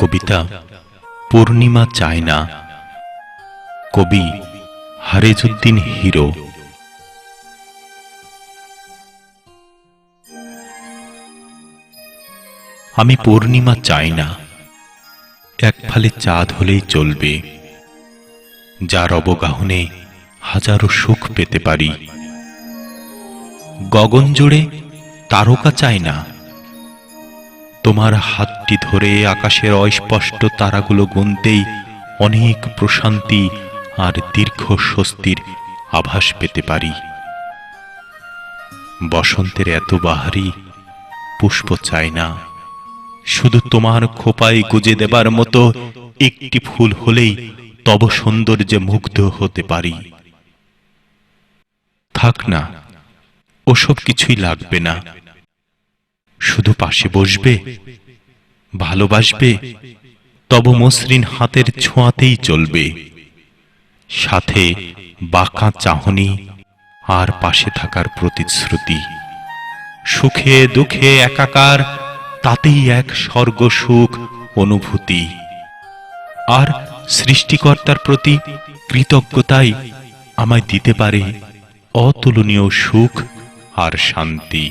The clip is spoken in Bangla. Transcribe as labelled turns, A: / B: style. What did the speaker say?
A: কবিতা, পূর্ণিমা চায় না। কবি হারেজুদ্দিন হিরো। আমি পূর্ণিমা চাই না। এক ফালে চাঁদ হলেই চলবে। যার অবগাহনে হাজারো সুখ পেতে পারি। গগন জুড়ে তারকা চাই না। তোমার হাতটি ধরে আকাশের অস্পষ্ট তারাগুলো গুনতেই অনেক প্রশান্তি আর দীর্ঘ স্বস্তির আভাস পেতে পারি। বসন্তের এত বাহারি পুষ্প চাই না। শুধু তোমার খোপায় গুজে দেবার মতো একটি ফুল হলেই তব সৌন্দর্যে মুগ্ধ হতে পারি। থাক না, ওসব কিছুই লাগবে না। শুধু পাশে বসবে, ভালোবাসবে, তব মসৃণ হাতের ছোঁয়াতেই চলবে। সাথে বাঁকা চাহনি আর পাশে থাকার প্রতিশ্রুতি। সুখে দুঃখে একাকার, তাতেই এক স্বর্গ সুখ অনুভূতি। আর সৃষ্টিকর্তার প্রতি কৃতজ্ঞতাই আমায় দিতে পারে অতুলনীয় সুখ আর শান্তি।